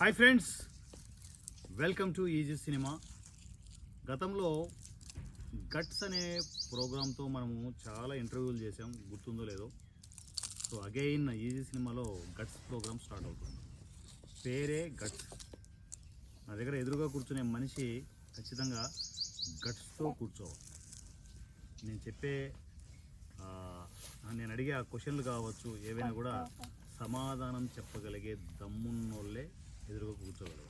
Hi friends welcome to easy cinema. గతంలో guts అనే ప్రోగ్రాంతో మనము చాలా ఇంటర్వ్యూలు చేసాం గుర్తుందో లేదో. సో అగైన్ ఈజీ సినిమాలో గట్స్ ప్రోగ్రామ్ స్టార్ట్ అవుతుంది. పేరే గట్స్. నా దగ్గర ఎదురుగా కూర్చునే మనిషి ఖచ్చితంగా గట్స్తో కూర్చోవాలి. నేను చెప్పే నేను అడిగే ఆ క్వశ్చన్లు కావచ్చు ఏవైనా కూడా సమాధానం చెప్పగలిగే దమ్మున్నోళ్ళే ఎదురుగా కూర్చోగలరు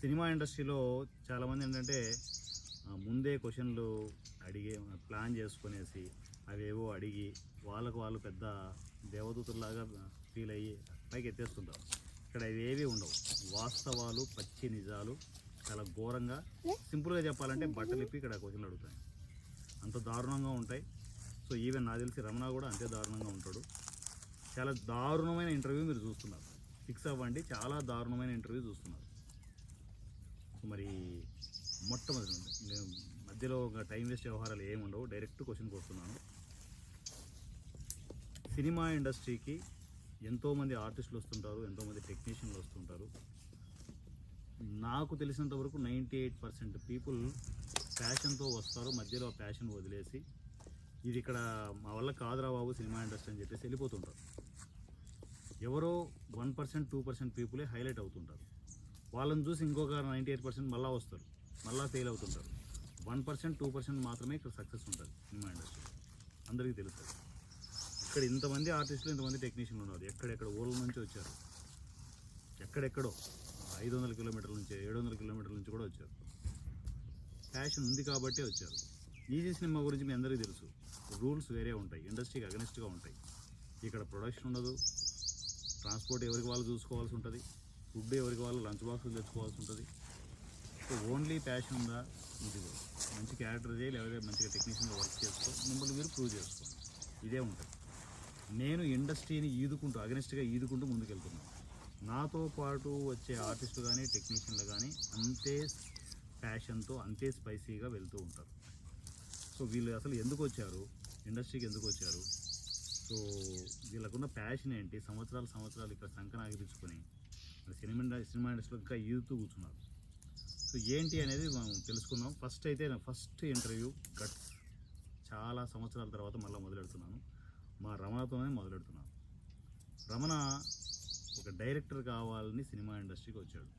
సినిమా ఇండస్ట్రీలో చాలామంది ఏంటంటే ముందే క్వశ్చన్లు అడిగే ప్లాన్ చేసుకునేసి అవేవో అడిగి వాళ్ళకు వాళ్ళు పెద్ద దేవదూతుల్లాగా ఫీల్ అయ్యి పైకి ఎత్తేస్తుంటారు. ఇక్కడ ఇవేవి ఉండవు. వాస్తవాలు పచ్చి నిజాలు చాలా ఘోరంగా సింపుల్గా చెప్పాలంటే బట్టలు ఇప్పి ఇక్కడ క్వశ్చన్లు అడుగుతాయి. అంత దారుణంగా ఉంటాయి. సో ఈవెన్ నాకు తెలిసి రమణ కూడా అంతే దారుణంగా ఉంటాడు. చాలా దారుణమైన ఇంటర్వ్యూ మీరు చూస్తున్నారు. ఫిక్స్ అవ్వండి. చాలా దారుణమైన ఇంటర్వ్యూ చూస్తున్నారు. మరి మొట్టమొదటి నేను మధ్యలో ఒక టైం వేస్ట్ వ్యవహారాలు ఏమి ఉండవు. డైరెక్ట్ క్వశ్చన్కి వస్తున్నాను సినిమా ఇండస్ట్రీకి ఎంతోమంది ఆర్టిస్టులు వస్తుంటారు ఎంతోమంది టెక్నీషియన్లు వస్తుంటారు. నాకు తెలిసినంత వరకు నైంటీ ఎయిట్ పర్సెంట్ పీపుల్ ప్యాషన్తో వస్తారు మధ్యలో ప్యాషన్ వదిలేసి. ఇది ఇక్కడ మా వల్ల కాదురా బాబు సినిమా ఇండస్ట్రీ అని చెప్పేసి వెళ్ళిపోతుంటారు. ఎవరో వన్ పర్సెంట్ టూ పర్సెంట్ పీపులే హైలైట్ అవుతుంటారు. వాళ్ళని చూసి ఇంకొక నైంటీ ఎయిట్ పర్సెంట్ మళ్ళీ వస్తారు. మళ్ళీ ఫెయిల్ అవుతుంటారు. వన్ పర్సెంట్ టూ పర్సెంట్ మాత్రమే ఇక్కడ సక్సెస్ ఉంటుంది సినిమా ఇండస్ట్రీ అందరికీ తెలుస్తుంది ఇక్కడ ఇంతమంది ఆర్టిస్టులు ఇంతమంది టెక్నీషియన్లు ఉన్నారు. ఎక్కడెక్కడ ఊళ్ళ నుంచి వచ్చారు? ఎక్కడెక్కడో. ఐదు వందల కిలోమీటర్ల నుంచి ఏడు వందల కిలోమీటర్ల నుంచి కూడా వచ్చారు. ప్యాషన్ ఉంది కాబట్టే వచ్చారు. ఈజీ సినిమా గురించి మీ అందరికీ తెలుసు. రూల్స్ వేరే ఉంటాయి. ఇండస్ట్రీకి అగనిస్ట్గా ఉంటాయి. ఇక్కడ ప్రొడక్షన్ ఉండదు. ట్రాన్స్పోర్ట్ ఎవరికి వాళ్ళు చూసుకోవాల్సి ఉంటుంది ఫుడ్ ఎవరికి వాళ్ళు లంచ్ బాక్సులు తెచ్చుకోవాల్సి ఉంటుంది. సో ఓన్లీ ప్యాషన్ ఉందా? ఇది మంచి క్యారెక్టర్ చేయి లేకపోతే మంచిగా టెక్నీషియన్గా వర్క్ చేసుకో మిమ్మల్ని మీరు ప్రూవ్ చేసుకో ఇదే ఉంటుంది. నేను ఇండస్ట్రీని ఈదుకుంటూ అగనిస్ట్గా ఈదుకుంటూ ముందుకెళ్తున్నాను నాతో పాటు వచ్చే ఆర్టిస్టులు కానీ టెక్నీషియన్లు కానీ అంతే ప్యాషన్తో అంతే స్పైసీగా వెళ్తూ ఉంటారు. సో వీళ్ళు అసలు ఎందుకు వచ్చారు? ఇండస్ట్రీకి ఎందుకు వచ్చారు? సో వీళ్ళకున్న ప్యాషన్ ఏంటి? సంవత్సరాలు సంవత్సరాలు ఇక్కడ సంకన ఆగిపించుకొని సినిమా సినిమా ఇండస్ట్రీలో ఇంకా ఈదుతూ కూర్చున్నారు. సో ఏంటి అనేది మనం తెలుసుకుందాం. ఫస్ట్ అయితే నా ఫస్ట్ ఇంటర్వ్యూ గట్స్ చాలా సంవత్సరాల తర్వాత మళ్ళీ మొదలెడుతున్నాను. మా రమణతోనే మొదలెడుతున్నాను. రమణ ఒక డైరెక్టర్ కావాలని సినిమా ఇండస్ట్రీకి వచ్చాడు.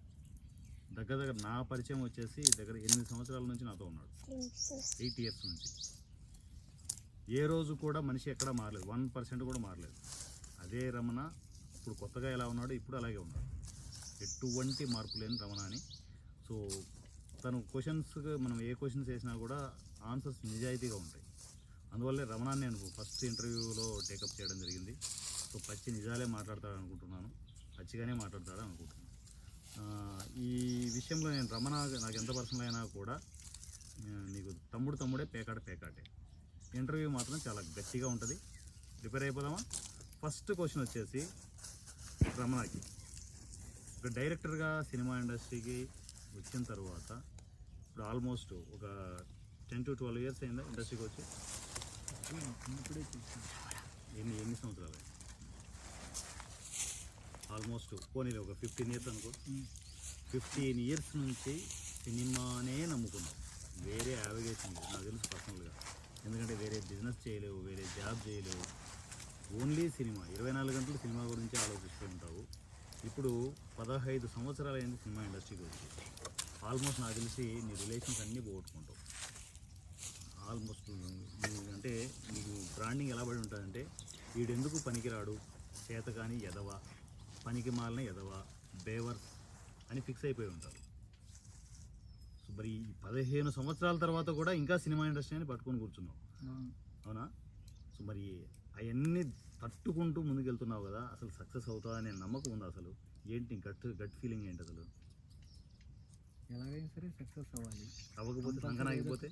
దగ్గర దగ్గర నా పరిచయం వచ్చేసి దగ్గర ఎనిమిది సంవత్సరాల నుంచి నాతో ఉన్నాడు. ఎయిట్ ఇయర్స్ నుంచి. ఏ రోజు కూడా మనిషి ఎక్కడ మారలేదు. వన్ పర్సెంట్ కూడా మారలేదు. అదే రమణ ఇప్పుడు కొత్తగా ఎలా ఉన్నాడో ఇప్పుడు అలాగే ఉన్నాడు. ఎటువంటి మార్పు లేని రమణ అని. సో తను క్వశ్చన్స్ మనం ఏ క్వశ్చన్స్ వేసినా కూడా ఆన్సర్స్ నిజాయితీగా ఉంటాయి. అందువల్లే రమణాన్ని నేను ఫస్ట్ ఇంటర్వ్యూలో టేకప్ చేయడం జరిగింది. సో పచ్చి నిజాలే మాట్లాడతాడు అనుకుంటున్నాను పచ్చిగానే మాట్లాడతాడు అనుకుంటున్నాను ఈ విషయంలో నేను రమణ నాకు ఎంత పర్సనల్ అయినా కూడా నీకు తమ్ముడు తమ్ముడే పేకాట పేకాటే. ఇంటర్వ్యూ మాత్రం చాలా గట్టిగా ఉంటుంది. ప్రిపేర్ అయిపోదామా? ఫస్ట్ క్వశ్చన్ వచ్చేసి రమణకి. ఒక డైరెక్టర్గా సినిమా ఇండస్ట్రీకి వచ్చిన తర్వాత ఇప్పుడు ఆల్మోస్ట్ ఒక టెన్ టు ట్వెల్వ్ ఇయర్స్ అయిందా ఇండస్ట్రీకి వచ్చి? ఎన్ని ఎన్ని సంవత్సరాలు? ఆల్మోస్ట్ పోనీ ఒక ఫిఫ్టీన్ ఇయర్స్ అనుకో. ఫిఫ్టీన్ ఇయర్స్ నుంచి సినిమానే నమ్ముకున్నాం. వేరే యావిగేషన్ నాకు తెలుసు పర్సనల్గా. ఎందుకంటే వేరే బిజినెస్ చేయలేవు వేరే జాబ్ చేయలేవు. Only cinema. ఇరవై నాలుగు గంటలు సినిమా గురించి ఆలోచిస్తూ ఉంటావు. ఇప్పుడు పదహైదు సంవత్సరాలు అయింది సినిమా ఇండస్ట్రీకి వచ్చి. ఆల్మోస్ట్ నాకు తెలిసి నీ రిలేషన్స్ అన్నీ పోగొట్టుకుంటావు. ఆల్మోస్ట్ అంటే నీకు బ్రాండింగ్ ఎలా పడి ఉంటుందంటే వీడెందుకు పనికిరాడు? చేత కానీ ఎదవ పనికి మాలిన ఎదవ బేవర్స్ అని ఫిక్స్ అయిపోయి ఉంటారు. మరి ఈ పదిహేను సంవత్సరాల తర్వాత కూడా ఇంకా సినిమా ఇండస్ట్రీ అని పట్టుకొని కూర్చున్నావు. అవునా? సో మరి అవన్నీ తట్టుకుంటూ ముందుకెళ్తున్నావు కదా అసలు సక్సెస్ అవుతావు అనే నమ్మకం ఉంది అసలు? ఏంటి గట్ గట్ ఫీలింగ్ ఏంటి అసలు? ఎలాగైనా సరే సక్సెస్ అవ్వాలి. అవ్వకపోతే సంకన ఆగిపోతే?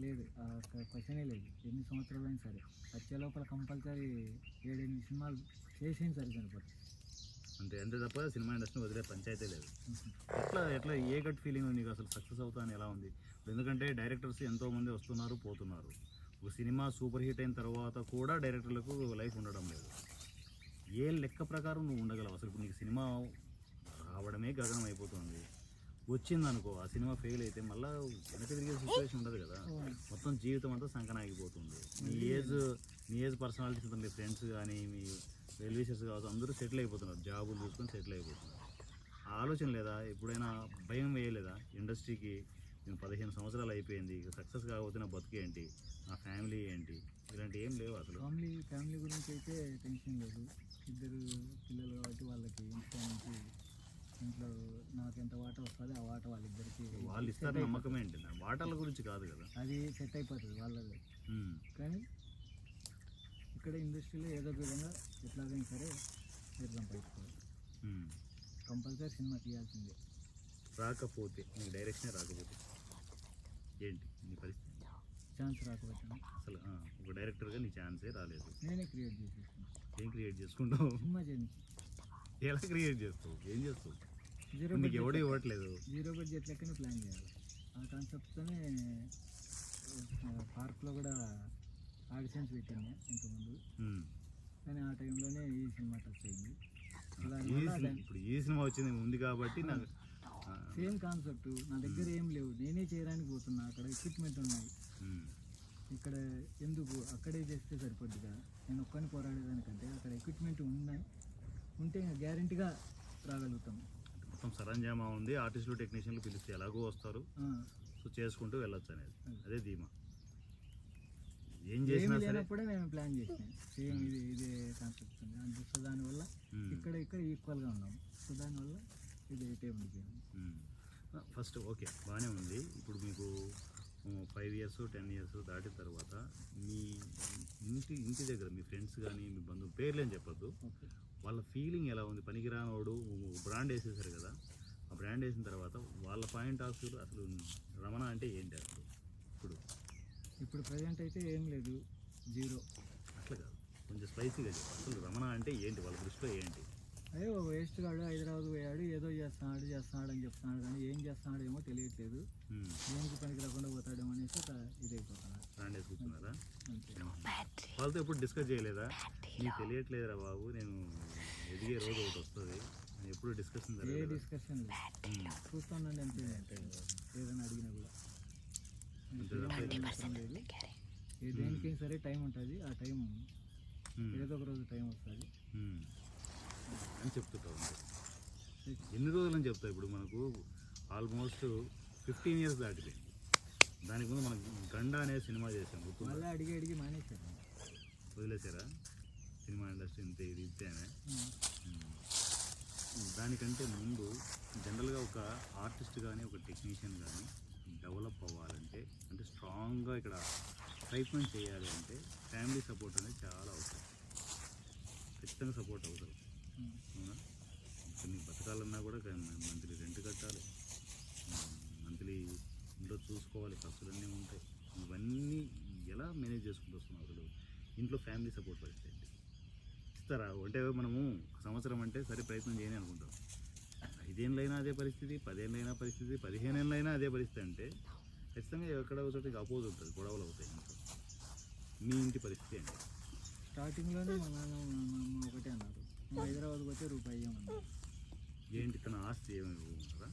లేదు క్వశ్చనే లేదు. ఎన్ని సంవత్సరాలు అయినా సరే. వచ్చే లోపల కంపల్సరీ ఏడెనిమిది సినిమాలు సరే సరిపోతుంది అంతే అంతే తప్ప సినిమా ఇండస్ట్రీ వదిలే పంచాయతీ లేదు. ఎట్లా ఎట్లా ఏ గట్ ఫీలింగ్ నీకు అసలు సక్సెస్ అవుతా అని ఎలా ఉంది? ఎందుకంటే డైరెక్టర్స్ ఎంతోమంది వస్తున్నారు పోతున్నారు. ఒక సినిమా సూపర్ హిట్ అయిన తర్వాత కూడా డైరెక్టర్లకు లైఫ్ ఉండడం లేదు. ఏ లెక్క ప్రకారం నువ్వు ఉండగలవు? అసలు ఇప్పుడు నీకు సినిమా రావడమే గగనం అయిపోతుంది. వచ్చింది అనుకో ఆ సినిమా ఫెయిల్ అయితే మళ్ళీ వెనక తిరిగే సిచ్యువేషన్ ఉండదు కదా. మొత్తం జీవితం అంతా సంకనాగిపోతుంది. మీ ఏజ్ మీ ఏజ్ పర్సనాలిటీస్ మీ ఫ్రెండ్స్ కానీ మీ వెల్విషర్స్ కావచ్చు అందరూ సెటిల్ అయిపోతున్నారు. జాబులు చూసుకొని సెటిల్ అయిపోతున్నారు. ఆ ఆలోచన లేదా? ఎప్పుడైనా భయం వేయలేదా? ఇండస్ట్రీకి నేను పదిహేను సంవత్సరాలు అయిపోయింది. సక్సెస్ కాకపోతే నా బతుకు ఏంటి? నా ఫ్యామిలీ ఏంటి? ఇలాంటి ఏం లేవు అసలు. ఫ్యామిలీ ఫ్యామిలీ గురించి అయితే టెన్షన్ లేదు. ఇద్దరు పిల్లలు కాబట్టి వాళ్ళకి ఇంట్లో నుంచి ఇంట్లో నాకు ఎంత వాట వస్తుంది ఆ వాట వాళ్ళిద్దరికి వాళ్ళు ఇస్తారు నమ్మకం ఏంటి నా వాటాల గురించి కాదు కదా? అది సెట్ అయిపోతుంది వాళ్ళది. కానీ ఇక్కడ ఇండస్ట్రీలో ఏదో విధంగా ఎట్లాగైనా సరే సంపాదించుకోవాలి. ఉమ్. కంపల్సరీ సినిమా తీయాల్సిందే. రాకపోతే నీకు డైరెక్షనే రాకపోతే ఏంటి? నీ పరిస్థితి? ఛాన్స్ రాకపోతే. అసలు ఒక డైరెక్టర్గా నీ ఛాన్సే రాలేదు. నేనే క్రియేట్ చేసేస్తాను ఏం క్రియేట్ చేసుకుంటావు? సినిమా చేయించి. ఎలా క్రియేట్ చేస్తావు? ఏం చేస్తావు? జీరో నీకు ఎవడు బడ్జెట్ ఇవ్వట్లేదు. జీరో బడ్జెట్ లెక్కనే ప్లాన్ చేయాలి. ఆ కాన్సెప్ట్తోనే పార్క్లో కూడా ఆడిషన్స్ పెట్టాను ఇంతకుముందు. కానీ ఆ టైంలోనే ఈ సినిమా టచ్ అయింది. ఇప్పుడు ఈ సినిమా వచ్చింది ఉంది కాబట్టి నాకు సేమ్ కాన్సెప్ట్ నా దగ్గర ఏం లేవు. నేనే చేయడానికి పోతున్నా. అక్కడ ఎక్విప్మెంట్ ఉన్నాయి. ఇక్కడ ఎందుకు? అక్కడే చేస్తే సరిపోద్ది కదా నేను ఒక్కని పోరాడేదానికంటే అక్కడ ఎక్విప్మెంట్ ఉన్నాయి. ఉంటే గ్యారంటీగా రాగలుగుతాం. మొత్తం సరంజామా ఉంది. ఆర్టిస్టులు టెక్నీషియన్లు పిలిస్తే ఎలాగో వస్తారు. సో చేసుకుంటూ వెళ్ళొచ్చు అనేది. అది. ధీమా. ఏం చేసినా సరే మేము ప్లాన్ చేసినాం. సేమ్ ఇది ఇదే కాన్సెప్ట్ ఉంది. అంటే సో దానివల్ల ఇక్కడ ఇక్కడ ఈక్వల్గా ఉన్నాం. సో దానివల్ల ఇది ఉండిపోయింది ఫస్ట్ ఓకే బాగానే ఉంది. ఇప్పుడు మీకు ఫైవ్ ఇయర్స్ టెన్ ఇయర్స్ దాటిన తర్వాత మీ ఇంటి ఇంటి దగ్గర మీ ఫ్రెండ్స్ కానీ మీ బంధువు పేర్లు ఏం చెప్పొద్దు వాళ్ళ ఫీలింగ్ ఎలా ఉంది? పనికిరానోడు బ్రాండ్ వేసేసారు కదా. ఆ బ్రాండ్ వేసిన తర్వాత వాళ్ళ పాయింట్ ఆఫ్ వ్యూ అసలు రమణ అంటే ఏంటి అసలు? ఇప్పుడు ఇప్పుడు ప్రజెంట్ అయితే ఏం లేదు. జీరో అట్లా కాదు. కొంచెం స్పైసీగా చెప్పు. అసలు రమణ అంటే ఏంటి? వాళ్ళ దృష్టిలో ఏంటి? అదే ఒక వేస్ట్ గాడు హైదరాబాద్ పోయాడు ఏదో చేస్తున్నాడు చేస్తున్నాడు అని చెప్తున్నాడు కానీ ఏం చేస్తున్నాడు ఏమో తెలియట్లేదు. దేనికి పనికి రాకుండా పోతాడేమో అనేసి ఒక ఇదైపోతున్నాడు బ్రాండ్ వేసి కూర్చున్నారా వాళ్ళతో ఎప్పుడు డిస్కస్ చేయలేదా? నీకు తెలియట్లేదురా బాబు నేను ఎదిగే రోజు ఒకటి వస్తుంది? ఎప్పుడు డిస్కషన్ ఏ డిస్కషన్ చూస్తానండి అంతే. ఏదైనా అడిగినా కూడా. ఏం దేనికైనా సరే టైం ఉంటుంది. ఆ టైం ఏదో ఒక రోజు టైం వస్తుంది. అని చెప్తుంటావు అంతే. ఎన్ని రోజులని చెప్తావు ఇప్పుడు మనకు? ఆల్మోస్ట్ ఫిఫ్టీన్ ఇయర్స్ దాటిపోయింది దానికి ముందు మనకు గండ అనే సినిమా చేసాం మళ్ళీ అడిగి అడిగి మానేశారు. వదిలేసారా సినిమా ఇండస్ట్రీ ఇంతే ఇది ఇంతేనే? ఉమ్. దానికంటే ముందు జనరల్గా ఒక ఆర్టిస్ట్ కానీ ఒక టెక్నీషియన్ కానీ డెవలప్ అవ్వాలంటే అంటే స్ట్రాంగ్గా ఇక్కడ ట్రీట్మెంట్ చేయాలి అంటే ఫ్యామిలీ సపోర్ట్ అనేది చాలా అవసరం. ఖచ్చితంగా సపోర్ట్ అవసరం. అవునా? కొన్ని బతకాలన్నా కూడా మంత్లీ రెంట్ కట్టాలి. మంత్లీ ఇంట్లో చూసుకోవాలి ఖర్చులన్నీ ఉంటాయి. ఇవన్నీ ఎలా మేనేజ్ చేసుకుంటూ వస్తున్నావు అసలు ఇంట్లో ఫ్యామిలీ సపోర్ట్ పరిస్థితి ఇస్తారా అంటే మనము సంవత్సరం అంటే సరే ప్రయత్నం చేయని అనుకుంటాం. ఐదేళ్ళైనా అదే పరిస్థితి పదేళ్ళైనా పరిస్థితి పదిహేనేళ్ళైనా అదే పరిస్థితి అంటే ఖచ్చితంగా ఎక్కడ ఒక చోట అపోజ్ ఉంటుంది గొడవలు అవుతాయి మీ ఇంటి పరిస్థితి ఏంటి? స్టార్టింగ్లోనే మా నాన్న మా మా ఒకటే అన్నారు. నువ్వు హైదరాబాద్కి పోతే రూపాయి ఏంటి తన ఆస్తి ఏమైనా ఉంటారా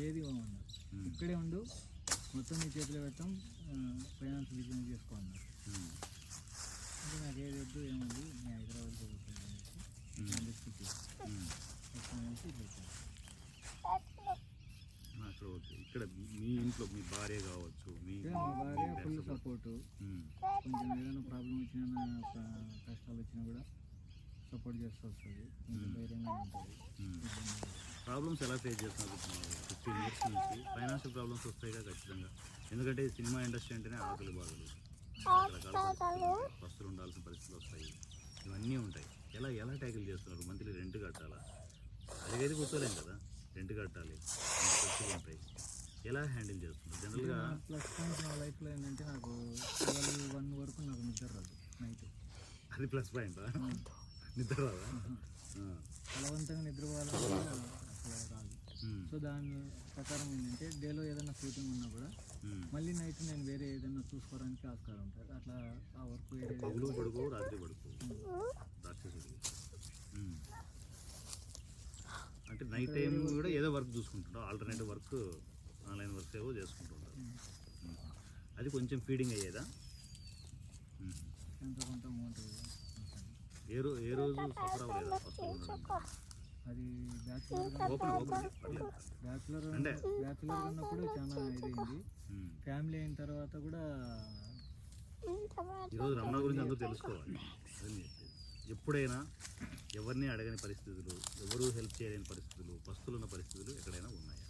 ఏది ఇవ్వమన్నారు? ఇక్కడే ఉండు మొత్తం నీ చేతిలో పెట్టాం ఫైనాన్స్ బిజినెస్ చేసుకో అంటే నాకు ఏది వద్దు ఏముంది నేను హైదరాబాద్కి పోతాను అనేసి ఇండస్ట్రీకి అనేసి పెట్టాను అక్కడ ఓకే. ఇక్కడ మీ ఇంట్లో మీ భార్య కావచ్చు మీ భార్య ఫుల్ సపోర్టు. కొంచెం ఏదైనా ప్రాబ్లం వచ్చినా కష్టాలు వచ్చినా కూడా సపోర్ట్ చేస్తూ వస్తుంది. ధైర్యంగా ఉంటుంది. ప్రాబ్లమ్స్ ఎలా ఫేస్ చేస్తున్నారు ఫిఫ్టీన్ ఇయర్స్ నుంచి ఫైనాన్షియల్ ప్రాబ్లమ్స్ వస్తాయి కదా ఖచ్చితంగా. ఎందుకంటే సినిమా ఇండస్ట్రీ అంటేనే ఆకలి బాధలు. వస్తువులు ఉండాల్సిన పరిస్థితులు వస్తాయి. ఇవన్నీ ఉంటాయి. ఎలా ఎలా ట్యాకిల్ చేస్తున్నారు? మంత్లీ రెంట్ కట్టాలా? అడిగైతే కూర్చోలేం కదా? రెంట్ కట్టాలి. ఖర్చులు ఉంటాయి. ఎలా హ్యాండిల్ చేస్తున్నారు? జనరల్గా ప్లస్ పాయింట్ నా లైఫ్లో ఏంటంటే నాకు వన్ వరకు నాకు నిద్ర రాదు నైట్ అది ప్లస్ పాయింట్ నిద్ర రాదా. బలవంతంగా నిద్రపోవాలంటే అసలు రాదు. ఉమ్, సో దాని ప్రకారం ఏంటంటే డేలో ఏదైనా షూటింగ్ ఉన్నా కూడా. మళ్ళీ నైట్ నేను వేరే ఏదైనా చూసుకోవడానికి ఆస్కారం ఉంటుంది అట్లా ఆ వర్క్ వేరే పగులు పడుకో రాత్రి పడుకో రాక్షసుడు. అంటే నైట్ టైం కూడా ఏదో వర్క్ చూసుకుంటుంటారు ఆల్టర్నేటివ్ వర్క్ ఆన్లైన్ వర్క్ ఏవో చేసుకుంటుంటారు. అది కొంచెం ఫీడింగ్ అయ్యేదా. ఎంత కొంత అమౌంట్ ఏ రో ఏ రోజు సఫర్ అవ్వలేదా ఉండడానికి? అది బ్యాచులర్ ఓపెన్ ఓపెన్ పర్లేదు బ్యాచులర్ అంటే? బ్యాచులర్ ఉన్నప్పుడు చాలా ఇదైంది. ఫ్యామిలీ అయిన తర్వాత కూడా ఈరోజు రమణ గురించి అందరూ తెలుసుకోవాలి. ఎప్పుడైనా ఎవరిని అడగని పరిస్థితులు ఎవరు హెల్ప్ చేయలేని పరిస్థితులు పస్తులు ఉన్న పరిస్థితులు ఎక్కడైనా ఉన్నాయా?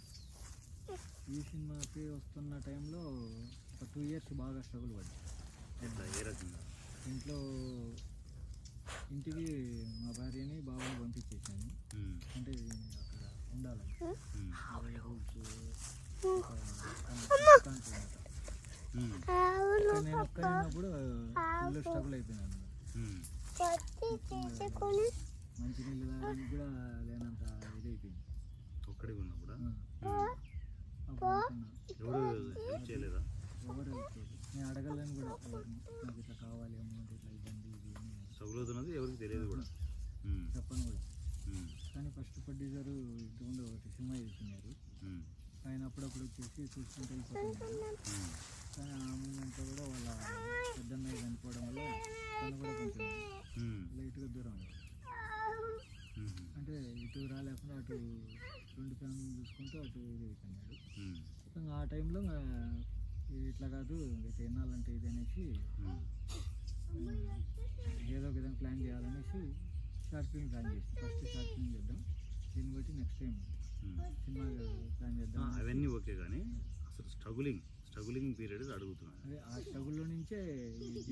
ఈ సినిమాకి వస్తున్న టైంలో ఒక టూ ఇయర్స్ బాగా స్ట్రగుల్ పడ్డా ఎట్లా ఏ రకంగా? ఇంట్లో ఇంటికి మా భార్యని బాబాని పంపించేసాను. అంటే అక్కడ ఉండాలని ఉమ్. రూల్స్ కానీ ఉమ్. ఉన్నప్పుడు ఫుల్ స్ట్రగుల్ అయిపోయినాను ఉమ్. మంచి నీళ్ళు తాగడానికి కూడా లేనంత ఇదైపోయింది ఒక్కడిగా ఉన్నా కూడా ఉమ్. ఉమ్. అప్పుడు అనుకున్నా, ఎవరు హెల్ప్ చేయలేదా ఎవరు నేను అడగలేను కూడా నాకు ఇట్లా కావాలి అమౌంట్ ఇట్లా ఇది స్ట్రగుల్ అవుతున్నది ఎవరికి తెలియదు కూడా. చెప్పను కూడా. కానీ ఫస్ట్ ప్రొడ్యూసర్ ఇంతకుముందు ఒకటి సినిమా చేస్తున్నారు. ఆయన అప్పుడప్పుడు వచ్చేసి చూసుకుంటూ వెళ్ళిపోతున్నారు. కానీ ఆ మూమెంట్లో కూడా వాళ్ళ పెద్దన్నయ్య చనిపోవడం వల్ల తను కూడా కొంచెం. లైట్గా దూరం. అంటే ఇటు రాలేకుండా అటు రెండు ఫ్యామిలీ చూసుకుంటూ అటు ఇది అయిపోయినాడు. ఇంకా ఆ టైంలో ఇంకా ఇట్లా కాదు ఇక ఎన్నాళ్ళంటే ఇది అనేసి ఏదో ఒక విధంగా ప్లాన్ చేయాలనేసి షార్ట్ ఫిల్మ్ ప్లాన్ చేసి ఫస్ట్ షార్ట్ ఫిల్మ్ చేద్దాం దీన్ని బట్టి నెక్స్ట్ టైం. సినిమా ప్లాన్ చేద్దాం అవన్నీ ఓకే కానీ అసలు స్ట్రగులింగ్ స్ట్రగులింగ్ పీరియడ్ అడుగుతున్నాను ఆ స్ట్రగుల్లో నుంచే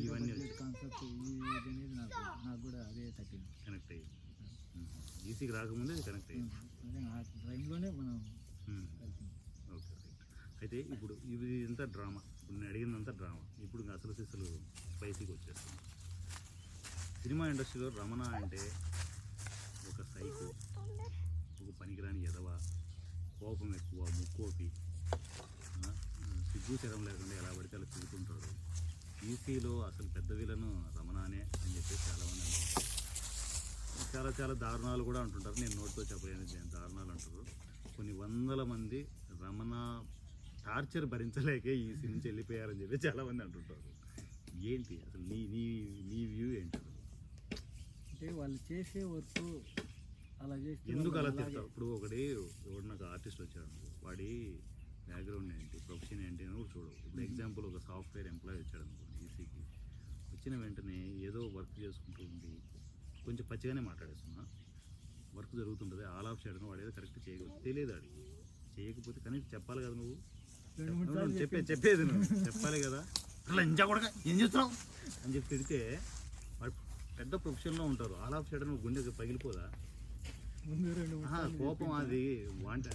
ఇవన్నీ కాన్సెప్ట్ అనేది నాకు నాకు కూడా అదే తగ్గింది. కనెక్ట్ అయ్యి ఈసీకి రాకముందే అది కనెక్ట్ అయ్యింది. ఆ టైంలోనే మనం ఓకే అయితే ఇప్పుడు ఇది ఇంత డ్రామా ఇప్పుడు నేను అడిగిందంతా డ్రామా ఇప్పుడు ఇంకా అసలు సిసలు స్పైసీకి వచ్చేస్తుంది సినిమా ఇండస్ట్రీలో రమణ అంటే ఒక సైకో. ఒక పనికిరాని ఎదవ కోపం ఎక్కువ ముక్కోపి. శరం లేకుండా ఎలా పడితే అలా తిరుగుతుంటాడు ఈసీలో అసలు పెద్ద విలను రమణానే అని చెప్పేసి చాలామంది అంటారు చాలా చాలా దారుణాలు కూడా అంటుంటారు. నేను నోటితో చెప్పలేని దారుణాలు అంటారు. కొన్ని వందల మంది రమణ టార్చర్ భరించలేకే ఈ నుంచి వెళ్ళిపోయారని చెప్పి చాలా మంది అంటుంటారు. ఏంటి అసలు నీ నీ నీ వ్యూ ఏంటి అంటే వాళ్ళు చేసే వర్క్ అలా ఎందుకు అలా తిడతావు ఇప్పుడు ఒకటి నాకు ఆర్టిస్ట్ వచ్చాడు. వాడి బ్యాక్గ్రౌండ్ ఏంటి? ప్రొఫెషన్ ఏంటి అని కూడా చూడవు. ఇప్పుడు ఎగ్జాంపుల్ ఒక సాఫ్ట్వేర్ ఎంప్లాయీ వచ్చాడు అనుకో ఈసీకి వచ్చిన వెంటనే ఏదో వర్క్ చేసుకుంటూ ఉండి కొంచెం పచ్చిగానే మాట్లాడేస్తున్నా. వర్క్ జరుగుతుంటుంది ఆల్ ఆఫ్ చేయడం వాడు ఏదో కరెక్ట్ చేయగలదు తెలియదు ఆడికి చేయకపోతే కనీసం చెప్పాలి కదా నువ్వు. చెప్పే చెప్పేది నువ్వు. చెప్పాలి కదా. అట్లా ఇంజా కూడా ఏం చేస్తున్నావు? అని చెప్పి తిడితే వాడు పెద్ద ప్రొఫెషన్లో ఉంటారు. ఆల్ ఆఫ్ చేయడం నువ్వు గుండె పగిలిపోదా కోపం అది. వాంట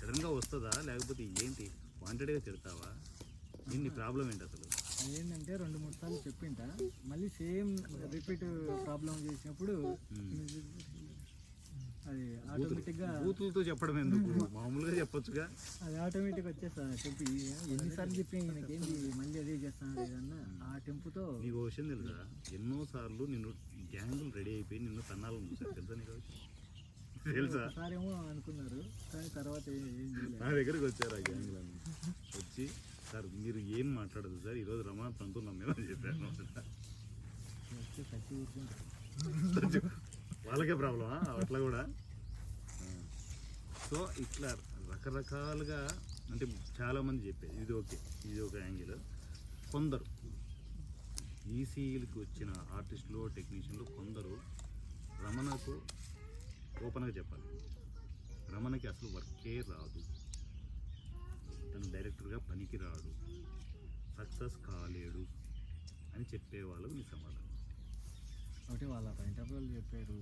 సడన్గా వస్తుందా? లేకపోతే ఏంటి? వాంటెడ్గా తిడతావా? ఏంటి ప్రాబ్లం ఏంటి అసలు? ఏంటంటే రెండు మూడు సార్లు చెప్పింట. మళ్ళీ సేమ్ రిపీట్ ప్రాబ్లం చేసినప్పుడు అది ఆటోమేటిక్గా బూతులతో చెప్పడం ఎందుకు? మామూలుగా చెప్పొచ్చుగా. అది ఆటోమేటిక్ వచ్చేస్తా చెప్పి. ఎన్నిసార్లు చెప్పి ఈయనకేంది మళ్ళీ అదే చేస్తాను ఏదన్నా ఆ టెంపుతో నీకు విషయం తెలుసా? ఎన్నో సార్లు నిన్ను గ్యాంగులు రెడీ అయిపోయి నిన్ను తన్నాలని చూసారు తెలుసా నీకు? తెలుసా? అనుకున్నారు కానీ తర్వాత నా దగ్గరికి వచ్చారు ఆ గ్యాంగులన్నీ వచ్చి సార్ మీరు ఏం మాట్లాడదు సార్ ఈరోజు రమణ తంతు నమ్మేమని చెప్పాను వచ్చి కచ్చి ఊరుకుంటారు వాళ్ళకే ప్రాబ్లమా? అట్లా కూడా? సో ఇట్లా రకరకాలుగా అంటే చాలామంది చెప్పేది ఇది ఓకే ఇది ఒక యాంగిల్. కొందరు ఈసీలకు వచ్చిన ఆర్టిస్టులు టెక్నీషియన్లు కొందరు రమణకు ఓపెన్గా చెప్పాలి. రమణకి అసలు వర్కే రాదు. తను డైరెక్టర్గా పనికి రాడు సక్సెస్ కాలేడు అని చెప్పే వాళ్ళకు నీ సమాధానం. ఒకటి వాళ్ళ పాయింట్ ఆఫ్ వాళ్ళు చెప్పారు.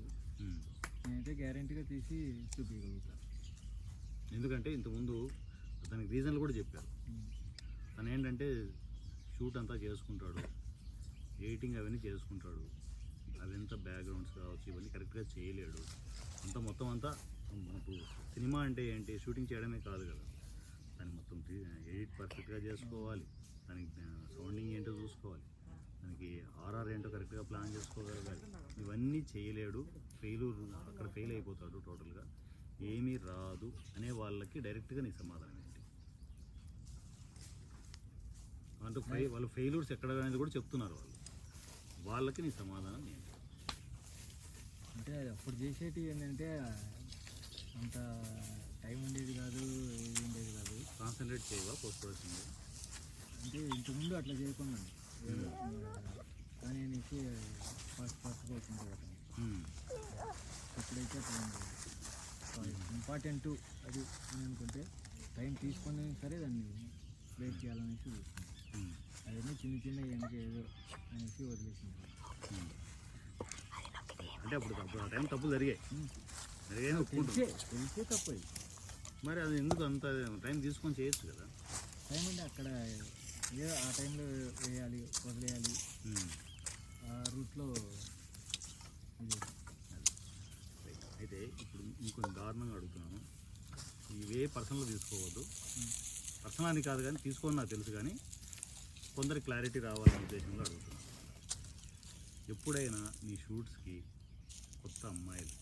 నేనైతే గ్యారంటీగా తీసి చూపించగలుగుతా ఎందుకంటే ఇంతకుముందు దానికి రీజన్లు కూడా చెప్పారు. తను ఏంటంటే షూట్ అంతా చేసుకుంటాడు. ఎడిటింగ్ అవన్నీ చేసుకుంటాడు. అవంతా బ్యాక్గ్రౌండ్స్ కావచ్చు ఇవన్నీ కరెక్ట్గా చేయలేడు. అంతా మొత్తం అంతా మనకు సినిమా అంటే ఏంటి? షూటింగ్ చేయడమే కాదు కదా. దాన్ని మొత్తం ఎడిట్ పర్ఫెక్ట్గా చేసుకోవాలి. దానికి సౌండింగ్ ఏంటో చూసుకోవాలి. దానికి ఆర్ఆర్ ఏంటో కరెక్ట్గా ప్లాన్ చేసుకోగలగాలి. ఇవన్నీ చేయలేడు. ఫెయిలూర్ అక్కడ ఫెయిల్ అయిపోతాడు టోటల్గా. ఏమీ రాదు అనే వాళ్ళకి డైరెక్ట్గా నీ సమాధానం ఏంటి? అంటే వాళ్ళు ఫెయిల్యూర్స్ ఎక్కడ అనేది కూడా చెప్తున్నారు వాళ్ళు. వాళ్ళకి నీ సమాధానం ఏంటి? అంటే అప్పుడు చేసేటి ఏంటంటే అంత టైం ఉండేది కాదు ఏది ఉండేది కాదు కాన్సన్ట్రేట్ చేయవా పోస్ట్ ప్రొడక్షన్ మీద? అంటే ఇంతకుముందు అట్లా చేయకుండా కానీ అనేసి ఫస్ట్ ఫస్ట్ మ్మ్. ఎప్పుడైతే అట్లా ఇంపార్టెంట్ అది అని అనుకుంటే టైం తీసుకొని సరే దాన్ని ప్లేట్ చేయాలనేసి చూస్తున్నాను మ్మ్. అవన్నీ చిన్న చిన్న వెనక ఏదో అనేసి వదిలేసింది. అంటే అప్పుడు అప్పుడు ఆ టైం తప్పులు జరిగాయి. జరిగాయి ఒప్పుకుంటాం. తెలిసే తెలిసే తప్పు అది మరి అది ఎందుకు అంత టైం తీసుకొని చేయొచ్చు కదా? టైం అంటే అక్కడ ఏదో ఆ టైంలో వేయాలి వదిలేయాలి. ఆ రూట్లో ఇది. అయితే ఇప్పుడు ఇంకొంచెం దారుణంగా అడుగుతున్నాను. ఇవే పర్సనల్ తీసుకోవద్దు. పర్సనల్ అని కాదు కానీ తీసుకోని నాకు తెలుసు కానీ కొందరు క్లారిటీ రావాలనే ఉద్దేశంలో అడుగుతున్నాను. ఎప్పుడైనా నీ షూట్స్కి కొత్త అమ్మాయిలు.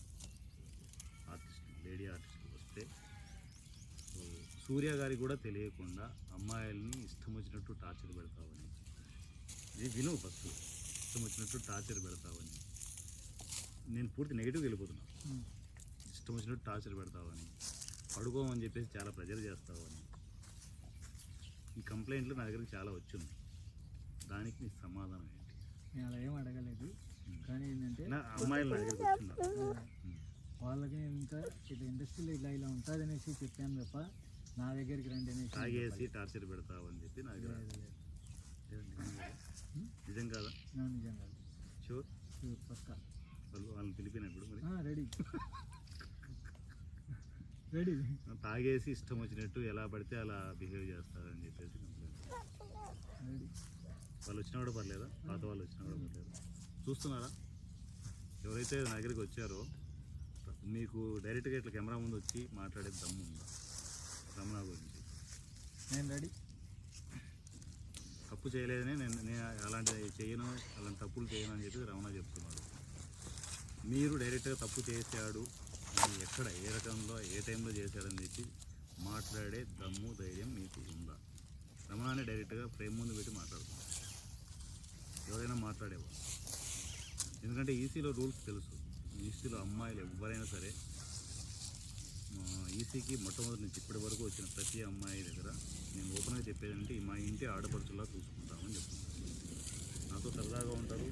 ఆర్టిస్ట్ లేడీ ఆర్టిస్టులు వస్తే సో సూర్య గారికి కూడా తెలియకుండా అమ్మాయిల్ని ఇష్టం వచ్చినట్టు టార్చర్ పెడతావని. ఇది విను ఫస్ట్ ఇష్టం వచ్చినట్టు టార్చర్ పెడతావని. నేను పూర్తి నెగిటివ్ వెళ్ళిపోతున్నా. ఇష్టం వచ్చినట్టు టార్చర్ పెడతావని. పడుకోమని చెప్పేసి చాలా ప్రెజర్ చేస్తావని. ఈ కంప్లైంట్లు నా దగ్గరికి చాలా వచ్చింది. దానికి నీ సమాధానం ఏంటి? నేను అలా ఏం అడగలేదు. కానీ ఏంటంటే నా అమ్మాయిలు వాళ్ళకి ఇంకా ఇట్లా ఇండస్ట్రీలో ఇలా ఇలా ఉంటుంది అనేసి చెప్పాను తప్ప నా దగ్గరికి రండి అనేసి తాగేసి టార్చర్ పెడతావని చెప్పి నా దగ్గర. నిజం కాదా? నిజం కాదు. షూర్? షూర్, పక్కా. వాళ్ళు వాళ్ళని పిలిపినప్పుడు మరి. రెడీ. రెడీ. తాగేసి ఇష్టం వచ్చినట్టు ఎలా పడితే అలా బిహేవ్ చేస్తారని చెప్పేసి కంప్లైంట్ వాళ్ళు వచ్చినా కూడా పర్లేదా? పాత వాళ్ళు వచ్చినా కూడా పర్లేదు? చూస్తున్నారా? ఎవరైతే నా దగ్గరికి వచ్చారో మీకు డైరెక్ట్గా ఇట్లా కెమెరా ముందు వచ్చి మాట్లాడే దమ్ము ఉందా. రమణ గురించి. నేను రెడీ. తప్పు చేయలేదని నేను నేను అలాంటిది చేయను అలాంటి తప్పులు చేయను అని చెప్పి రమణ చెప్తున్నాడు. మీరు డైరెక్ట్గా తప్పు చేశాడు ఎక్కడ ఏ రకంలో ఏ టైంలో చేశాడని చెప్పి మాట్లాడే దమ్ము ధైర్యం మీకు ఉందా? రమణాన్ని డైరెక్ట్గా ఫ్రేమ్ ముందు పెట్టి మాట్లాడుతున్నారు ఎవరైనా మాట్లాడేవాళ్ళు? ఎందుకంటే ఈసీలో రూల్స్ తెలుసు. ఈసీలో అమ్మాయిలు ఎవరైనా సరే ఈసీకి మొట్టమొదటి నుంచి ఇప్పటి వరకు వచ్చిన ప్రతి అమ్మాయి దగ్గర నేను ఓపెన్గా చెప్పేదంటే మా ఇంటి ఆడపడుచులా చూసుకుంటామని చెప్తున్నాను నాతో సరదాగా ఉంటారు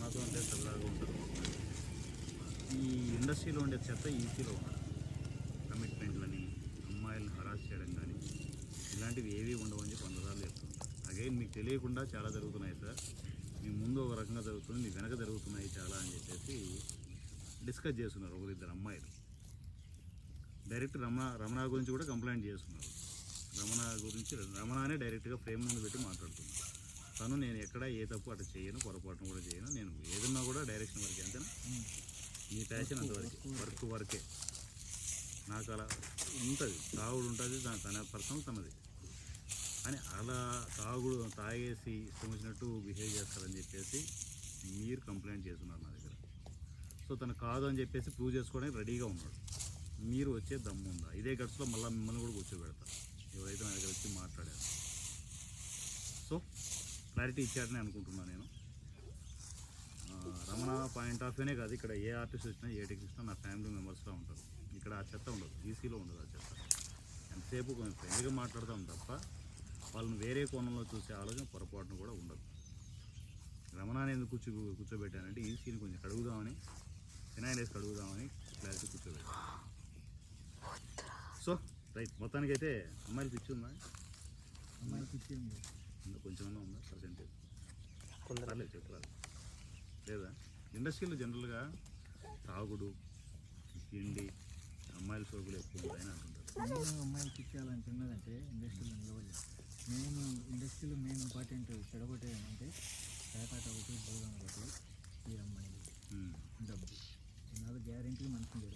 నాతో అంటే సరదాగా ఉంటారు. ఈ ఇండస్ట్రీలో ఉండే చెత్త ఈసీలో ఉండదు కమిట్మెంట్లని అమ్మాయిలను హరాస్ చేయడం కానీ ఇలాంటివి ఏవి ఉండవని చెప్పి అందరాలు చెప్తున్నాను అగైన్ మీకు తెలియకుండా చాలా జరుగుతున్నాయి సార్. మీ ముందు ఒక రకంగా జరుగుతుంది మీ వెనక జరుగుతున్నాయి చాలా అని చెప్పేసి డిస్కస్ చేస్తున్నారు ఒకరిద్దరు అమ్మాయిలు. డైరెక్ట్ రమణ రమణ గురించి కూడా కంప్లైంట్ చేస్తున్నారు. రమణ గురించి రమణనే డైరెక్ట్గా ఫ్రేమ్ ముందు పెట్టి మాట్లాడుతున్నారు. తను నేను ఎక్కడ ఏ తప్పు అటు చేయను పొరపాటును కూడా చేయను నేను ఏదన్నా కూడా డైరెక్షన్ వరకే అంతేనా? నీ ప్యాషన్ అంతవరకు వర్క్ వరకే నాకు అలా ఉంటుంది తావుడు ఉంటుంది దాని తన పర్సనల్ తనది. అని అలా తాగుడు తాగేసి ఇష్టం వచ్చినట్టు బిహేవ్ చేస్తారని చెప్పేసి మీరు కంప్లైంట్ చేస్తున్నారు నా దగ్గర. సో తను కాదు అని చెప్పేసి ప్రూవ్ చేసుకోవడానికి రెడీగా ఉన్నాడు. మీరు వచ్చే దమ్ము ఉందా? ఇదే గట్స్లో మళ్ళీ మిమ్మల్ని కూడా కూర్చోబెడతారు ఎవరైతే నా దగ్గర వచ్చి మాట్లాడారు. సో క్లారిటీ ఇచ్చాడని అనుకుంటున్నాను నేను. రమణ పాయింట్ ఆఫ్ వ్యూనే కాదు ఇక్కడ ఏ ఆర్టిస్ట్ వచ్చినా ఏ టెక్స్ట్ వచ్చినా నా ఫ్యామిలీ మెంబర్స్లో ఉంటారు. ఇక్కడ ఆ చెత్త ఉండదు ఈసీలో ఉండదు ఆ చెత్త. ఎంతసేపు కొంచెం ఫ్రెండ్గా మాట్లాడతాం తప్ప వాళ్ళని వేరే కోణంలో చూసే ఆలోచన పొరపాటును కూడా ఉండదు. రమణాన్ని ఎందుకు కూర్చో కూర్చోబెట్టానంటే ఈసీని కొంచెం కడుగుదామని ఫినాయిల్ వేసి కడుగుదామని క్లారిటీ కూర్చోబెట్టాను. సో రైట్ మొత్తానికైతే అమ్మాయిలు పిచ్చి ఉందా? అమ్మాయికి ఇచ్చేయండి ఉందా కొంచెమన్నా ఉందా? పర్సెంటేజ్ పర్లేదు చెప్పరాదు. లేదా? ఇండస్ట్రీలో జనరల్గా తాగుడు తిండి అమ్మాయిల సోకులు ఎక్కువ ఉంటాయని అంటుంటారు. నేను అమ్మాయికి ఇచ్చేయాలంటున్నదంటే ఇండస్ట్రీలో నిలవలేదు మెయిన్ ఇండస్ట్రీలో మెయిన్ ఇంపార్టెంట్ చెడగొట్టేది ఏంటంటే పేకాట ఒకటి భోగం ఒకటి అమ్మాయిలు మ్మ్. డబ్బు ఈ నాలుగు గ్యారెంటీ మనిషిని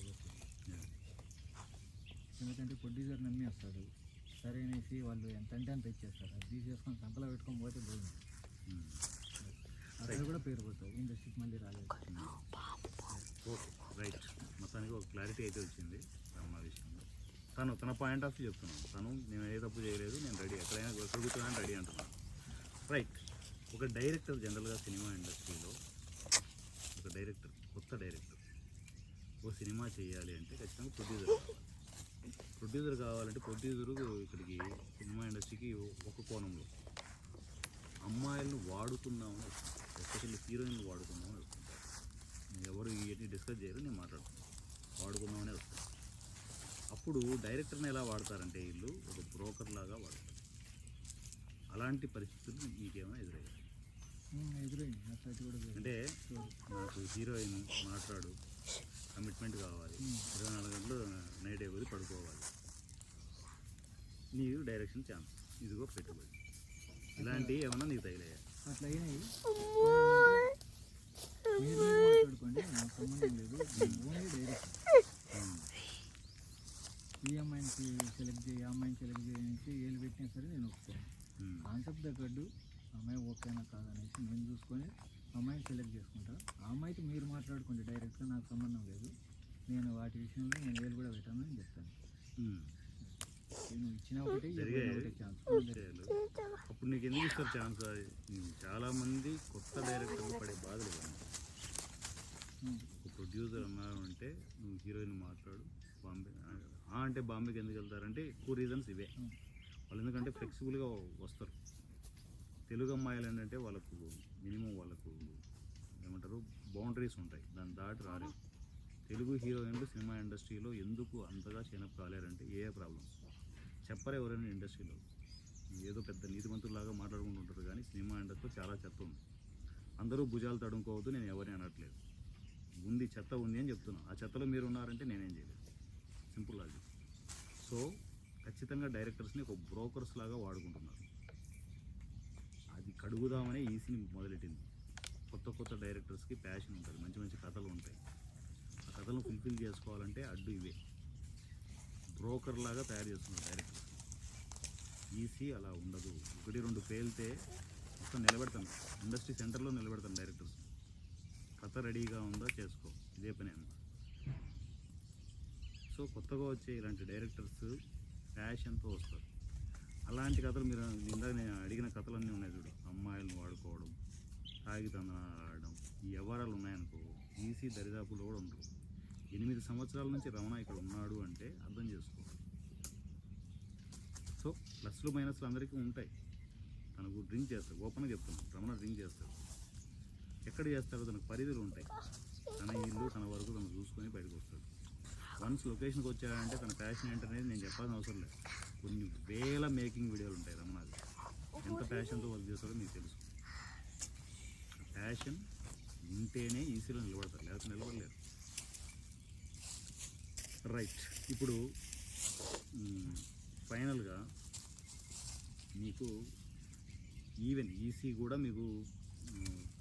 Yeah. ఎందుకంటే ప్రొడ్యూసర్ నమ్మి వస్తాడు. సరే అనేసి వాళ్ళు ఎంత అంటే అంత ఇచ్చేస్తారు. అది తీసేసుకొని సంతలో పెట్టుకొని పోతే పోయింది. అక్కడ కూడా పేరు పోతుంది ఇండస్ట్రీకి మళ్ళీ రాలేదు. Okay right. మొత్తానికి ఒక క్లారిటీ అయితే వచ్చింది. తను తన పాయింట్ ఆఫ్ వ్యూ చెప్తున్నాను. తను నేను ఏ తప్పు చేయలేదు నేను రెడీ. ఎక్కడైనా ఎక్కడ రెడీ అంటున్నాను. రైట్ ఒక డైరెక్టర్ జనరల్గా సినిమా ఇండస్ట్రీలో ఒక డైరెక్టర్ కొత్త డైరెక్టర్ ఓ సినిమా చేయాలి అంటే ఖచ్చితంగా ప్రొడ్యూసర్ కావాలి. ప్రొడ్యూసర్ కావాలంటే ప్రొడ్యూసర్ ఇక్కడికి సినిమా ఇండస్ట్రీకి ఒక కోణంలో. అమ్మాయిలను వాడుతున్నామని ఎస్పెషల్లీ హీరోయిన్లు వాడుకున్నామని వస్తుంటారు ఎవరు ఇవన్నీ డిస్కస్ చేయరు నేను మాట్లాడుతున్నాను. వాడుకున్నామనే వస్తాను అప్పుడు డైరెక్టర్ని ఎలా వాడతారంటే వీళ్ళు ఒక బ్రోకర్ లాగా వాడతారు. అలాంటి పరిస్థితులు మీకేమైనా ఎదురయ్యాయి. అంటే నాకు హీరోయిన్ మాట్లాడు కమిట్మెంట్ కావాలి ఇరవై నాలుగు గంటలు నైట్ అయిపోయి పడుకోవాలి. నీకు డైరెక్షన్ ఛాన్స్. ఇదిగో పెట్టుబడి. ఇలాంటివి ఏమన్నా నీకు తగిలాయా? అట్లా అయినాయి మాట్లాడుకోండి నాకు సంబంధం లేదు. ఓన్లీ డైరెక్షన్ ఈ అమ్మాయిని సెలెక్ట్ చేయి అమ్మాయిని సెలెక్ట్ చేయడానికి ఏళ్ళు పెట్టినా సరే నేను ఒప్పుకోను. కాన్సెప్ట్ తగ్గట్టు అమ్మాయి ఓకేనా కాదనేసి నేను చూసుకొని అమ్మాయిని సెలెక్ట్ చేసుకుంటా. ఆ అమ్మాయితో మీరు మాట్లాడుకోండి డైరెక్ట్గా నాకు సంబంధం లేదు. నేను వాటి విషయంలో నేను వేలు కూడా పెట్టాను అని చెప్తాను. నేను ఇచ్చిన ఒకటే. అప్పుడు నీకు ఎందుకు ఇస్తారు ఛాన్స్ చాలా మంది కొత్త డైరెక్టర్లు పడే బాధలు. ఒక ప్రొడ్యూసర్ అన్నారు అంటే నువ్వు హీరోయిన్ మాట్లాడు బాంబే అంటే బాంబేకి ఎందుకు వెళ్తారంటే ఎక్కువ రీజన్స్ ఇవే. వాళ్ళు ఎందుకంటే ఫ్లెక్సిబుల్గా వస్తారు. తెలుగు అమ్మాయిలు ఏంటంటే వాళ్ళకు మినిమం వాళ్ళకు ఏమంటారు బౌండరీస్ ఉంటాయి. దాన్ని దాటి రాలేదు తెలుగు హీరోయిన్లు సినిమా ఇండస్ట్రీలో ఎందుకు అంతగా చేయనప్పు కాలేరంటే ఏ ప్రాబ్లమ్స్ చెప్పరు ఎవరైనా ఇండస్ట్రీలో. ఏదో పెద్ద నీతిమంతులాగా మాట్లాడుకుంటుంటారు కానీ సినిమా ఇండస్ట్రీలో చాలా చెత్త ఉంది. అందరూ భుజాలు తడుముకోవద్దు నేను ఎవరిని అనట్లేదు. ఉంది చెత్త ఉంది అని చెప్తున్నాను ఆ చెత్తలో మీరు ఉన్నారంటే నేనేం చేయలేదు. సింపుల్ అది సో ఖచ్చితంగా డైరెక్టర్స్ని ఒక బ్రోకర్స్ లాగా వాడుకుంటున్నారు. అది కడుగుదామనే ఈసీని మొదలెట్టింది. కొత్త కొత్త డైరెక్టర్స్కి ప్యాషన్ ఉంటుంది. మంచి మంచి కథలు ఉంటాయి. ఆ కథలను ఫుల్ఫిల్ చేసుకోవాలంటే అడ్డు ఇవే. బ్రోకర్ లాగా తయారు చేస్తున్నారు డైరెక్టర్స్ ఈసీ అలా ఉండదు. ఒకటి రెండు పేలితే మొత్తం నిలబెడతాను ఇండస్ట్రీ సెంటర్లో నిలబెడతాను డైరెక్టర్స్ కథ రెడీగా ఉందా చేసుకో. ఇదే పని అన్నమాట. సో కొత్తగా వచ్చే ఇలాంటి డైరెక్టర్స్ ప్యాషన్తో వస్తారు. అలాంటి కథలు మీరు ఇందాక నేను అడిగిన కథలన్నీ ఉన్నాయి చూడు. అమ్మాయిలను వాడుకోవడం తాగితందన ఆడడం ఈ వ్యవహారాలు ఉన్నాయనుకో ఈసీ దరిదాపులో కూడా ఉండరు ఎనిమిది సంవత్సరాల నుంచి రమణ ఇక్కడ ఉన్నాడు అంటే అర్థం చేసుకోవాలి. సో ప్లస్లు మైనస్లు అందరికీ ఉంటాయి. తనకు డ్రింక్ చేస్తాడు ఓపెన్గా చెప్తున్నాను రమణ డ్రింక్ చేస్తాడు. ఎక్కడ చేస్తాడో తనకు పరిధులు ఉంటాయి. తన ఇల్లు తన వరకు తను చూసుకొని బయటకు వస్తాడు. వన్స్ లొకేషన్కి వచ్చాడంటే తన ప్యాషన్ ఏంటనేది నేను చెప్పాల్సిన అవసరం లేదు. కొన్ని వేల మేకింగ్ వీడియోలు ఉంటాయి రమణాది. ఎంత ప్యాషన్తో వర్క్ చేస్తాడో మీకు తెలుసు. ప్యాషన్ ఉంటేనే ఈసీలో నిలబడతారు లేకపోతే నిలబడలేరు. రైట్ ఇప్పుడు ఫైనల్గా మీకు ఈవెన్ ఈసీ కూడా మీకు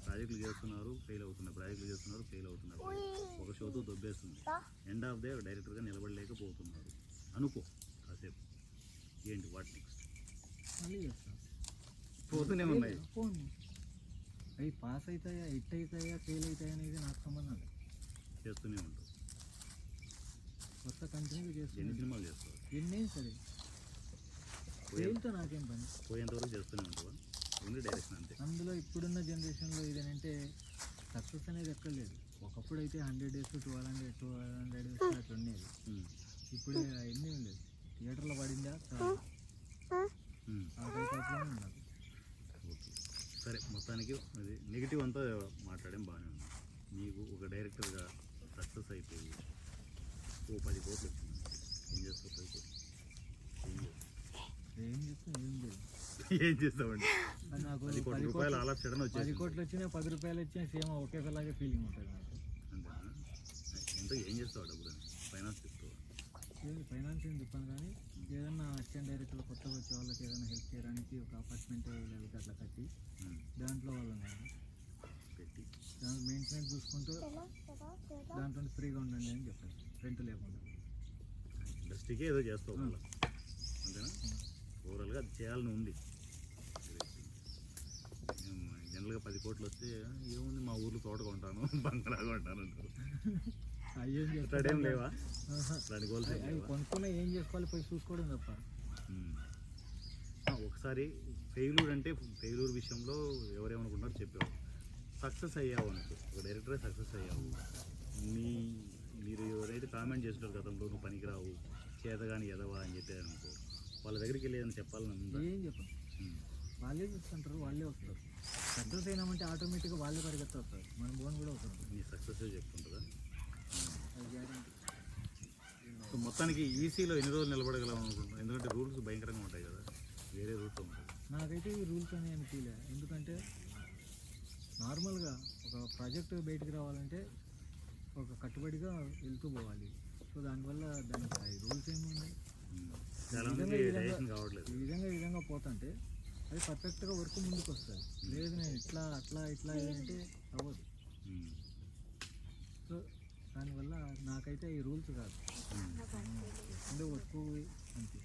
ప్రాజెక్టులు చేస్తున్నారు ఫెయిల్ అవుతున్నారు ప్రాజెక్టులు చేస్తున్నారు ఫెయిల్ అవుతున్నారు ఒక షోతో దొబ్బేస్తుంది. ఎండ్ ఆఫ్ డే డైరెక్టర్గా నిలబడలేకపోతున్నారు. అనుకో కాసేపు. ఏంటి వాట్ నెక్స్ట్ చేస్తాను పోతూనే ఉన్నాయి. అవి పాస్ అవుతాయా హిట్ అవుతాయా ఫెయిల్ అవుతాయా అనేది నాకు సంబంధం లేదు. చేస్తూనే ఉంటారు కొత్త కంటిన్యూ ఎన్ని చేస్తున్నాను సినిమాలు చేస్తారు ఎన్నేం సరే. ఫెయిల్తో నాకేం పని? పోయేంత వరకు చేస్తూనే ఉంటావా? ఓన్లీ డైరెక్షన్ అంతే. అందులో ఇప్పుడున్న జనరేషన్లో ఇదేనంటే సక్సెస్ అనేది ఎక్కడ లేదు. ఒకప్పుడు అయితే hundred days two hundred two hundred days అట్లా ఉండేది. ఇప్పుడు ఎన్ని లేదు. థియేటర్లో పడిందా? ఓకే. సరే మొత్తానికి అది నెగిటివ్ అంతా మాట్లాడడం బాగానే ఉంది. నీకు ఒక డైరెక్టర్గా సక్సెస్ అయిపోయి ఓ పది కోట్లు వచ్చింది. ఏం చేస్తావు పది కోట్లు? ఏం చేస్తావు? ఏం చెప్తే ఏం లేదు. ఏం చేస్తామండి నాకు పది కోట్ల వచ్చినా పది రూపాయలు వచ్చినా సేమ్ ఒకేలాగే ఫీలింగ్ ఉంటుంది నాకు. ఎంత ఏం చేస్తావు డబ్బులు? ఫైనాన్స్ చెప్తావు? ఏది ఫైనాన్స్ ఏం చెప్పాను కానీ ఏదన్నా అసిస్టెంట్ డైరెక్టర్ కొత్తగా వచ్చే వాళ్ళకి ఏదైనా హెల్ప్ చేయడానికి ఒక అపార్ట్మెంట్ లేకపోతే అట్లా కట్టి దాంట్లో వాళ్ళని పెట్టి. దాని మెయింటెనెన్స్ చూసుకుంటూ దాంట్లో ఫ్రీగా ఉండండి అని చెప్పారు. రెంట్ లేకుండా. ఇండస్ట్రీకే ఏదో చేస్తావు అంతేనా? ఓవరాల్గా అది చేయాలని ఉంది. జనరల్గా పది కోట్లు వస్తే ఏముంది మా ఊర్లో తోట కొంటాను బంగ్లా కొంటాను అంటారు. అయ్యేం లేవా? గోల్స్ ఏం కొనుక్కున్నా చేసుకోవాలి? పోయి చూసుకోవడం తప్ప. ఒకసారి ఫెయిల్యూర్ అంటే ఫెయిల్యూర్ విషయంలో ఎవరేమనుకుంటారో చెప్పావు సక్సెస్ అయ్యావు అనుకో. ఒక డైరెక్టరే సక్సెస్ అయ్యావు. మీ మీరు ఎవరైతే కామెంట్ చేస్తుంటారు గతంలో నువ్వు పనికిరావు చేతగాని ఎదవా అని చెప్పారు అనుకో వాళ్ళ దగ్గరికి వెళ్ళి ఏదైనా చెప్పాలని ఏం చెప్పం ఉమ్. వాళ్ళే చూస్తుంటారు వాళ్ళే వస్తారు. సక్సెస్ అయినామంటే ఆటోమేటిక్గా వాళ్ళే పరిగెత్తి వస్తారు మన బోన్ కూడా అవుతుంది నీ సక్సెస్ చెప్తుంటుందా అది గ్యారెంటీ సో మొత్తానికి ఈసీలో ఎన్ని రోజులు నిలబడగలం అనుకుంటున్నాను ఎందుకంటే రూల్స్ భయంకరంగా ఉంటాయి కదా. వేరే రూల్స్ ఉంటాయి. నాకైతే ఈ రూల్స్ అని ఏమి తీలే ఎందుకంటే నార్మల్గా ఒక ప్రాజెక్ట్ బయటికి రావాలంటే ఒక కట్టుబడిగా వెళ్తూ పోవాలి. సో దానివల్ల దానికి రూల్స్ డైజెషన్ కావట్లేదు. ఈ విధంగా ఈ విధంగా పోతుంటే అది పర్ఫెక్ట్గా వర్క్ ముందుకు వస్తుంది లేదు నేను ఇట్లా అట్లా ఇట్లా అంటే అవ్వదు. సో దానివల్ల నాకైతే ఈ రూల్స్ కాదు. అంటే వర్క్ అంతే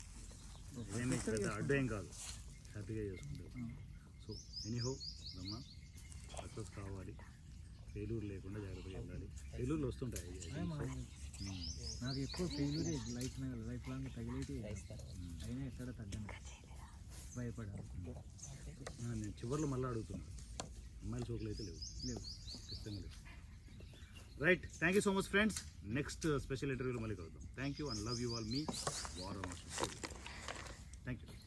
అడ్డు కాదు హ్యాపీగా చేసుకుంటావు ఆ. సో ఎనీహో రమ్మ సక్సెస్ కావాలి ఫెయిల్యూర్ లేకుండా జాగ్రత్తగా వెళ్ళాలి ఫెయిల్యూర్లు వస్తుంటాయి ఉమ్. నాకు ఎక్కువ ఫెయిల్యూరే లైఫ్ లైఫ్ లాంగ్ తగిలేటి ఉమ్. అయినా ఎక్కడ తగ్గను భయపడాను ఆ, నేను చివరిలో మళ్ళీ అడుగుతున్నాను అమ్మాయిల చోకులు అయితే లేవు. లేవు. ఖచ్చితంగా లేవు. Right thank you so much friends next special ఇంటర్వ్యూలో మళ్ళీ కలుద్దాం. Thank you and love you all మీ వారం